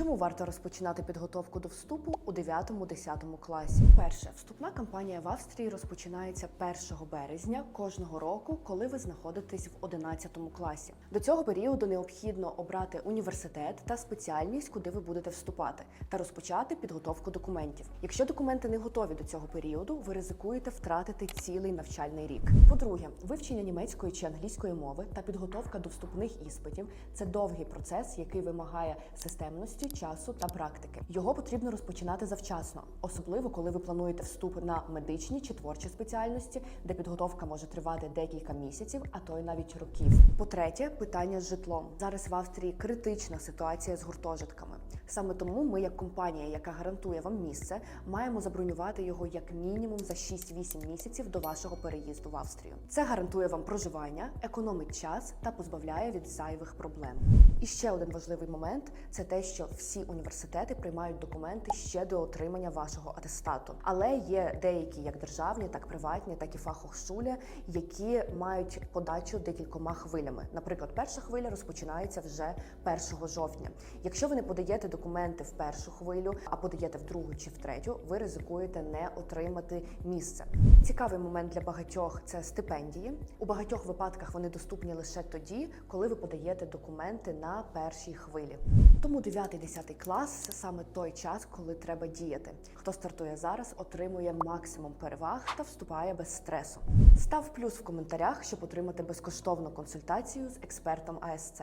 Чому варто розпочинати підготовку до вступу у 9-10 класі? Перше, вступна кампанія в Австрії розпочинається 1 березня кожного року, коли ви знаходитесь в 11 класі. До цього періоду необхідно обрати університет та спеціальність, куди ви будете вступати, та розпочати підготовку документів. Якщо документи не готові до цього періоду, ви ризикуєте втратити цілий навчальний рік. По-друге, вивчення німецької чи англійської мови та підготовка до вступних іспитів це довгий процес, який вимагає системності, часу та практики. Його потрібно розпочинати завчасно, особливо коли ви плануєте вступ на медичні чи творчі спеціальності, де підготовка може тривати декілька місяців, а то й навіть років. По-третє, питання з житлом. Зараз в Австрії критична ситуація з гуртожитками. Саме тому ми, як компанія, яка гарантує вам місце, маємо забронювати його як мінімум за 6-8 місяців до вашого переїзду в Австрію. Це гарантує вам проживання, економить час та позбавляє від зайвих проблем. І ще один важливий момент це те, що всі університети приймають документи ще до отримання вашого атестату. Але є деякі, як державні, так приватні, так і фахохшуля, які мають подачу декількома хвилями. Наприклад, перша хвиля розпочинається вже 1 жовтня. Якщо ви не подаєте документи в першу хвилю, а подаєте в другу чи в третю, ви ризикуєте не отримати місце. Цікавий момент для багатьох це стипендії. У багатьох випадках вони доступні лише тоді, коли ви подаєте документи на першій хвилі. Тому 9-10 клас саме той час, коли треба діяти. Хто стартує зараз, отримує максимум переваг та вступає без стресу. Став плюс в коментарях, щоб отримати безкоштовну консультацію з експертом АСЦ.